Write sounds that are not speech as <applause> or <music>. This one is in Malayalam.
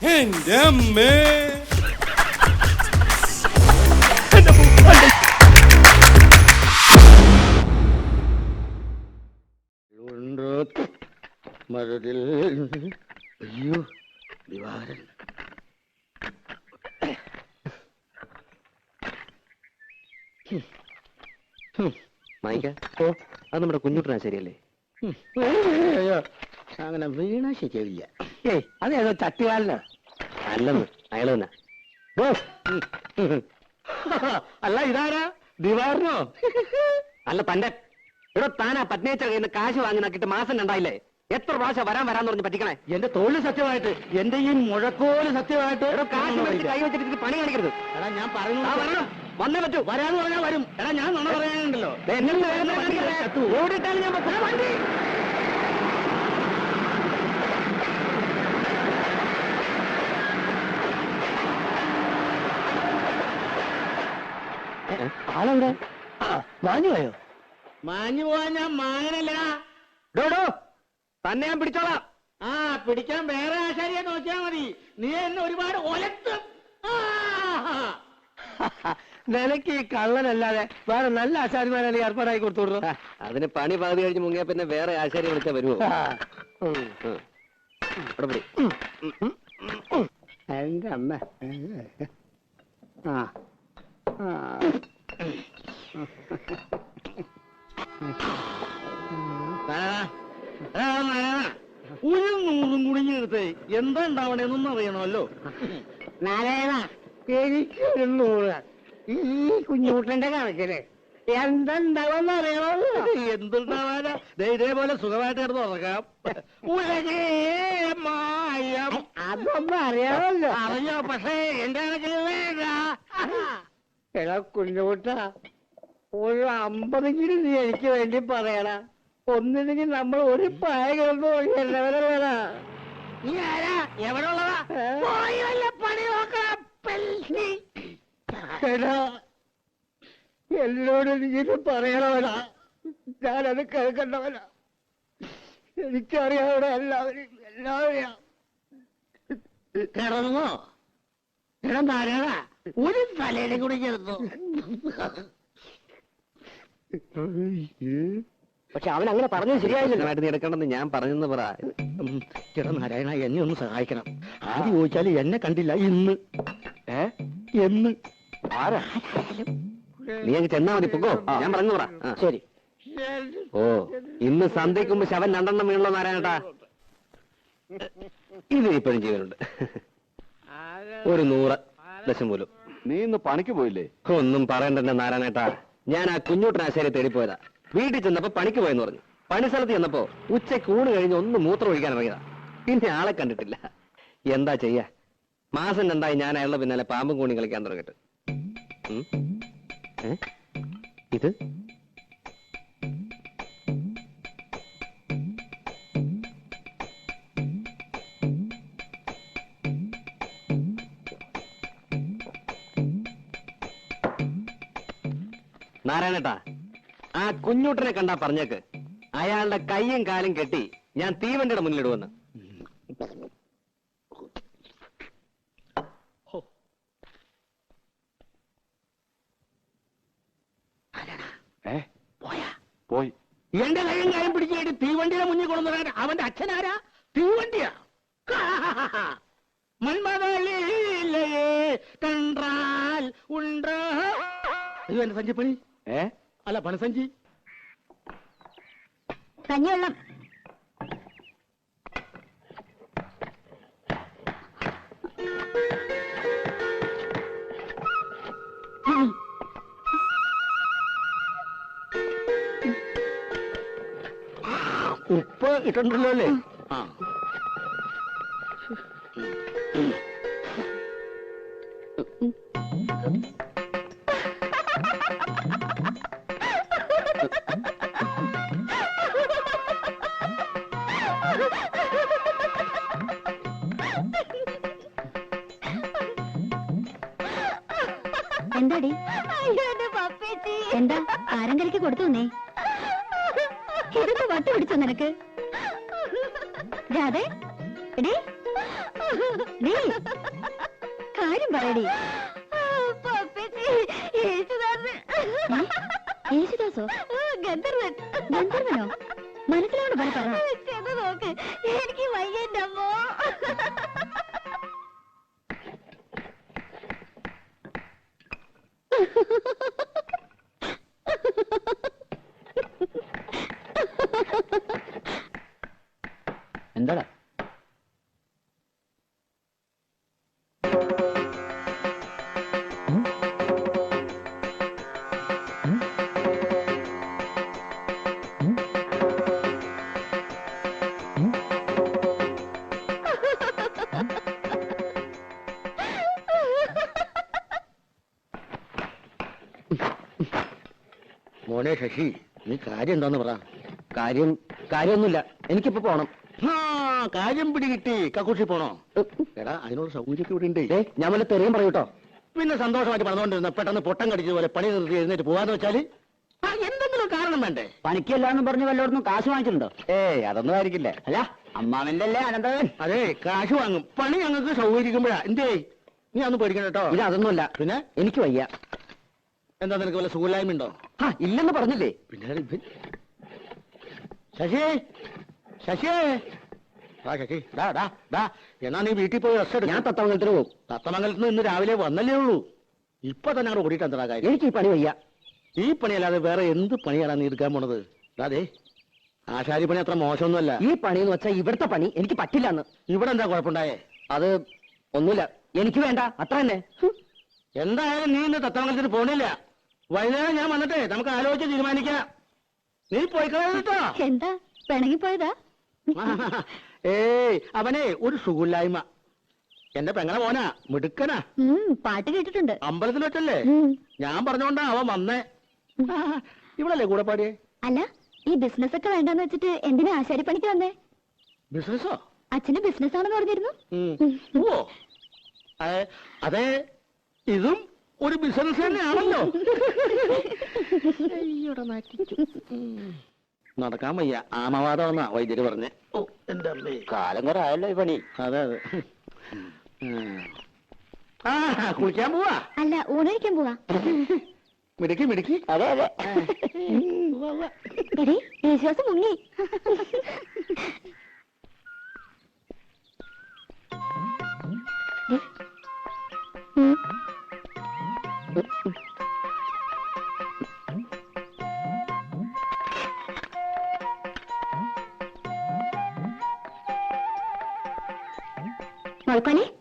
എന്റെ അമ്മേ മരത്തിൽ അയ്യോ ദിവാരൻ മൈക്ക ഓ അത് നമ്മുടെ കുഞ്ഞുട്ടനാ ശരിയല്ലേ? അയ്യോ അങ്ങനെ വീണ ഏയ് അതേതോ ചട്ടുകാലനാ അല്ലെന്ന് അയാൾ തന്നെ. ബോസ്. അല്ല ഇതാരാ? ദിവാറിനോ? അല്ല തന്റെ ഇവിടെ താനാ പത്നിയച്ച കയ്യിൽ കാശ് വാങ്ങി നോക്കിയിട്ട് മാസം രണ്ടായില്ലേ? എത്ര പ്രാവശ്യം വരാൻ വരാന്ന് പറഞ്ഞ് പറ്റിക്കണേ? എന്റെ തൊഴിൽ സത്യമായിട്ട് എന്റെ ഈ മുഴക്കോൽ സത്യമായിട്ട് ഇവിടെ കാശ് മേടിച്ച് കൈ വെച്ചിട്ട് ഇതിന് പണി കാണിക്കരുത്. എടാ ഞാൻ ആ, വരണം. വന്നേ പറ്റൂ. വരാന്ന് പറഞ്ഞാൽ വരും. എടാ ഞാൻ നുണ പറയാനുണ്ടല്ലോ. എന്നെ. ഓടിയിട്ടാലും ഞാൻ. വണ്ടി. ആളെവിടെ? മാഞ്ഞു പോയോ? മാഞ്ഞു പോവാൻ ഞാൻ മാങ്ങനല്ല. ഡോഡോ തന്നെ ഞാൻ പിടിച്ചോളാം. ആ പിടിക്കാൻ വേറെ ആശാരിയെ നോക്കിയാ മതി. നീ എന്നെ ഒരുപാട് ഒലത്തും. <laughs> നിനക്ക് ഈ കള്ളനല്ലാതെ വേറെ നല്ല ആശാരിമാരെ ഏർപ്പാടായി കൊടുത്തു അതിന് പണി പകുതി കഴിഞ്ഞ് മുങ്ങിയ പിന്നെ വേറെ ആശാരി വിളിച്ചാ വരുമോ എന്റെ അമ്മ. ആ. ഒരു നൂറും കുടുങ്ങിയെടുത്ത് എന്താ ഉണ്ടാവണേന്നൊന്നും അറിയണമല്ലോ. നാരായണ എനിക്കൊരു നൂറ്. ഈ കുഞ്ഞൂട്ടന്റെ കണക്കിൽ എന്തുണ്ടാവുമെന്ന് അറിയണമല്ലോ. എന്തുണ്ടാവാനാ? ദേ ഇതേപോലെ സുഖമായിട്ട് കിടന്ന് ഉറക്കാം ഉലകേ മായം. അതൊന്നും അറിയാമല്ലോ അറിയോ പക്ഷേ എന്റെ കണക്കിൽ വേണ്ട. എടാ കുഞ്ഞുകുട്ട ഒരു അമ്പതെങ്കിലും നീ എനിക്ക് വേണ്ടി പറയടാ. ഒന്നില്ലെങ്കിൽ നമ്മൾ ഒരു പായ കിടന്നു എല്ലാവരും വേണ നീ ആരാ? എവിടെ ഉള്ളതാ പോയി വല്ല പണി നോക്കണം പെല്ലി. എടാ എന്നോട് നീ ഇത് പറയണവനാ. ഞാനത് കേൾക്കണ്ടവനാ. എനിക്കറിയാവിടെ എല്ലാവരും എല്ലാവരെയും. കിടന്നോ എടാ നാരായണ ഒരു തലയിലും കൂടി ചേർത്തു പക്ഷെ അവൻ അങ്ങനെ പറഞ്ഞത് ശരിയായില്ലല്ലോ. നീ എടുക്കണമെന്ന് ഞാൻ പറഞ്ഞെന്ന് പറ. നാരായണ എന്നെ ഒന്ന് സഹായിക്കണം. ആദ്യം ചോദിച്ചാൽ എന്നെ കണ്ടില്ല. ഇന്ന്. ഏ? എന്ന് ആരാ? നീ അങ്ങ് ചെന്നാ മതി പൊക്കോ. ഞാൻ പറഞ്ഞു പറ. ആ. ശരി. ഓ ഇന്ന് സന്ധ്യക്കുമ്പോ ശവൻ രണ്ടെണ്ണം വീണല്ലോ നാരായണട്ടാ. ഇത് ഇപ്പോഴും ജീവനുണ്ട്. ഒരു നൂറ് ലക്ഷം പോലും. നീ ഇന്ന് പണിക്ക് പോയില്ലേ? ഒന്നും പറയണ്ടെന്നെ നാരായണേട്ടാ. ഞാൻ ആ കുഞ്ഞൂട്ടനാശാരി തേടിപ്പോയതാ വീട്ടിൽ ചെന്നപ്പോ പണിക്ക് പോയെന്ന് പറഞ്ഞു. പണി സ്ഥലത്ത് ചെന്നപ്പോ ഉച്ചയ്ക്ക് ഊണ് കഴിഞ്ഞ് ഒന്ന് മൂത്രം ഒഴിക്കാൻ ഇറങ്ങിയതാ. പിന്നെ ആളെ കണ്ടിട്ടില്ല. എന്താ ചെയ്യാ? മാസം രണ്ടായി ഞാൻ അയാളുടെ പിന്നാലെ പാമ്പും കൂണി കളിക്കാൻ തുടങ്ങിട്ട് ഇത്? നാരായണേട്ടാ ആ കുഞ്ഞൂട്ടനെ കണ്ടാ പറഞ്ഞേക്ക്. അയാളുടെ കൈയും കാലും കെട്ടി ഞാൻ തീവണ്ടിയുടെ മുന്നിലിടുവെന്ന്. പോയി? എന്റെ കൈയും കാലം പിടിച്ചിട്ട് തീവണ്ടിയുടെ മുന്നിൽ കൊണ്ടുവരാൻ അവന്റെ അച്ഛനാരാ തീവണ്ടിയാ. <laughs> മന്മതലേ കണ്ടാൽ ഉണ്ടോ? അയ്യോ എന്റെ സഞ്ചിപ്പണി. ഏ? അല്ല പണസഞ്ചി. കഞ്ഞിവെള്ളം. ഉപ്പ് ഇട്ടുണ്ടല്ലോ അല്ലേ? ആ. എന്താടി? എന്താ? ആരങ്കലിക്ക് കൊടുത്തുന്നേ ഇതൊക്കെ വട്ട് പിടിച്ചോ നിനക്ക്? രാധേ എടി നീ കാര്യം പറയടി. യേശുദാസോ. ഗന്ധർവൻ. ഗന്ധർവനോ? മനസ്സിലാണ് പറ. എന്താടാ? മോനെ ശശി നീ കാര്യം എന്താന്ന് പറ. കാര്യം കാര്യമൊന്നുമില്ല. എനിക്കിപ്പോ പോണം. ആ കാര്യം പിടികിട്ടി. കക്കൂഷി പോണോ? എടാ അതിനുള്ള സൗകര്യമൊക്കെ ഇവിടെ ഉണ്ട്. ഏ ഞാൻ വല്ല തെറിയും പറയൂട്ടോ പിന്നെ സന്തോഷമായിട്ട് പറഞ്ഞുകൊണ്ടിരുന്ന പെട്ടെന്ന് പൊട്ടം കടിച്ചതുപോലെ പണി നിർത്തി എഴുന്നേറ്റ് പോവാന്ന് വെച്ചാൽ ആ എന്തെങ്കിലും കാരണം വേണ്ടേ? പണിക്കല്ലാന്ന് പറഞ്ഞ് വല്ലോടൊന്നും കാശ് വാങ്ങിച്ചിട്ടുണ്ടോ? ഏയ് അതൊന്നും ആയിരിക്കില്ല. അല്ല അമ്മാവന്റെ അല്ലേ അനന്തവൻ അതെ കാശ് വാങ്ങും. പണി ഞങ്ങൾക്ക് സൗകര്യമ്പോഴാ എന്തേ നീ അന്ന് പേടിക്കണം കേട്ടോ അതൊന്നുമല്ല. പിന്നെ? എനിക്ക് വയ്യ. എന്താ നിനക്ക് വല്ല സുഖമില്ലായ്മ ഉണ്ടോ? ആ ഇല്ലെന്ന് പറഞ്ഞില്ലേ? പിന്നെ? ശശി ശശി ആ ശശി ഡാ ഡാ ഡാ എന്നാ നീ വീട്ടിൽ പോയി റെസ്റ്റ് ഞാൻ തത്തമംഗലത്തിന് പോകും. തത്തമംഗലത്ത് നിന്ന് ഇന്ന് രാവിലെ വന്നല്ലേ ഉള്ളൂ. ഇപ്പൊ തന്നെ അവിടെ ഓടിയിട്ട് എന്താ കാര്യം. എനിക്ക് ഈ പണി വയ്യ. ഈ പണിയല്ലാതെ വേറെ എന്ത് പണിയാണ് നീ എടുക്കാൻ പോണത്? അതെ ആശാരി പണി അത്ര മോശമൊന്നുമല്ല. ഈ പണി എന്ന് വെച്ചാൽ ഇവിടുത്തെ പണി എനിക്ക് പറ്റില്ല എന്ന് ഇവിടെ എന്താ കുഴപ്പമുണ്ടായേ? അത് ഒന്നുമില്ല. എനിക്ക് വേണ്ട. അത്ര തന്നെ. എന്തായാലും നീ ഇന്ന് തത്തമംഗലത്തിന് പോണില്ല. വൈകുന്നേരം ഞാൻ വന്നിട്ടേ നമുക്ക് ആലോചിച്ച് തീരുമാനിക്കാം. നീ പോയി കേട്ടോ. എന്താ? പിണങ്ങിപ്പോയതാ? ഏയ് അവനെ ഒരു സുഖമില്ലായ്മ. എന്റെ പെങ്ങളെ മോനാ മിടുക്കനാ. പാട്ട് കേട്ടിട്ടുണ്ട്. അമ്പലത്തിൽ വെച്ചല്ലേ? ഞാൻ പറഞ്ഞോണ്ടാ അവൻ വന്നേ. ഇവിടല്ലേ കൂടെ പാടിയേ? അല്ല ഈ ബിസിനസ് ഒക്കെ വേണ്ടെന്ന് വെച്ചിട്ട് എന്തിനാ ആശാരി പണിക്ക് വന്നേ? ബിസിനസ്സോ? അച്ഛന് ബിസിനസ് ആണെന്ന് പറഞ്ഞിരുന്നു അതെ ഇതും ഒരു ബിസിനസ് തന്നെയാണല്ലോ. നടക്കാൻ വയ്യ. ആമവാദം എന്നാ വൈദ്യര് പറഞ്ഞ. ഓ എന്റെ അമ്മേ. കാലം കുറെ ആയല്ലോ ഈ പണി. അതെ അതെ. ആ കുളിക്കാൻ പോവാ? അല്ല ഊണഴിക്കാൻ പോവാ. മിടുക്കി മിടുക്കി. അതെ അതെ. ഉവ്വ, ഉവ്വ. എടി വിശ്വാസം മുങ്ങി. മുഴക്കോലെ അവിടെ